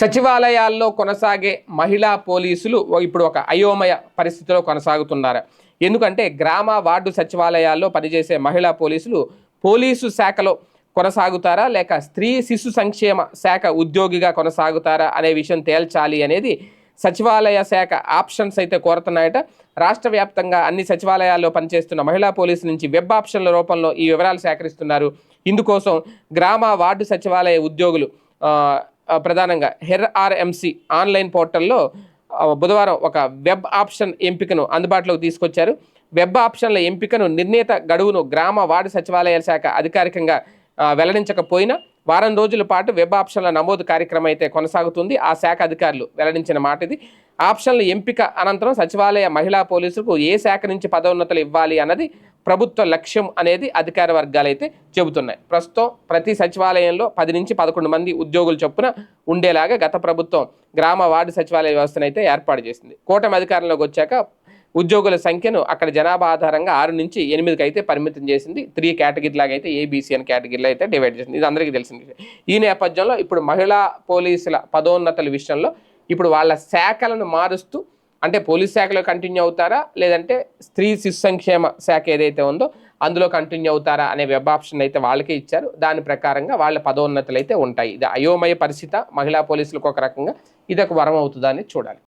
సచివాలయాల్లో కొనసాగే మహిళా పోలీసులు ఇప్పుడు ఒక అయోమయ పరిస్థితిలో కొనసాగుతున్నారు. ఎందుకంటే గ్రామ వార్డు సచివాలయాల్లో పనిచేసే మహిళా పోలీసులు పోలీసు శాఖలో కొనసాగుతారా? లేక స్త్రీ శిశు సంక్షేమ శాఖ ఉద్యోగిగా కొనసాగుతారా? అనే విషయం తేల్చాలి అనేది సచివాలయ శాఖ ఆప్షన్స్ అయితే కోరుతున్నాయట. రాష్ట్ర వ్యాప్తంగా అన్ని సచివాలయాల్లో పనిచేస్తున్న మహిళా పోలీసు నుంచి వెబ్ ఆప్షన్ల రూపంలో ఈ వివరాలు సేకరిస్తున్నారు. ఇందుకోసం గ్రామ వార్డు సచివాలయ ఉద్యోగులు ప్రధానంగా హెర్ ఆర్ఎంసి ఆన్లైన్ పోర్టల్లో బుధవారం ఒక వెబ్ ఆప్షన్ ఎంపికను అందుబాటులోకి తీసుకొచ్చారు. వెబ్ ఆప్షన్ల ఎంపికను నిర్ణీత గడువును గ్రామ వార్డు సచివాలయాల శాఖ అధికారికంగా వెల్లడించకపోయినా వారం రోజుల పాటు వెబ్ ఆప్షన్ల నమోదు కార్యక్రమం అయితే కొనసాగుతుంది. ఆ శాఖ అధికారులు వెల్లడించిన మాట ఇది ఆప్షన్ల ఎంపిక అనంతరం సచివాలయ మహిళా పోలీసులకు ఏ శాఖ నుంచి పదోన్నతులు ఇవ్వాలి అన్నది ప్రభుత్వ లక్ష్యం అనేది అధికార వర్గాలు అయితే చెబుతున్నాయి. ప్రస్తుతం ప్రతి సచివాలయంలో పది నుంచి పదకొండు మంది ఉద్యోగులు చొప్పున ఉండేలాగా గత ప్రభుత్వం గ్రామ వార్డు సచివాలయ వ్యవస్థను అయితే ఏర్పాటు చేసింది. కూటమి అధికారంలోకి వచ్చాక ఉద్యోగుల సంఖ్యను అక్కడ జనాభా ఆధారంగా ఆరు నుంచి ఎనిమిదికి అయితే పరిమితం చేసింది. త్రీ కేటగిరీ లాగా అయితే ఏబీసీ అని కేటగిరీలో అయితే డివైడ్ చేసింది. ఇది అందరికీ తెలిసింది. ఈ నేపథ్యంలో ఇప్పుడు మహిళా పోలీసుల పదోన్నతుల విషయంలో ఇప్పుడు వాళ్ళ శాఖలను మారుస్తూ అంటే పోలీస్ శాఖలో కంటిన్యూ అవుతారా? లేదంటే స్త్రీ శిశు సంక్షేమ శాఖ ఏదైతే ఉందో అందులో కంటిన్యూ అవుతారా అనే వెబ్ ఆప్షన్ అయితే వాళ్ళకే ఇచ్చారు. దాని ప్రకారంగా వాళ్ళ పదోన్నతులు అయితే ఉంటాయి. ఇది అయోమయ పరిస్థితి మహిళా పోలీసులకు ఒక రకంగా ఇది ఒక వరం అవుతుందా అని చూడాలి.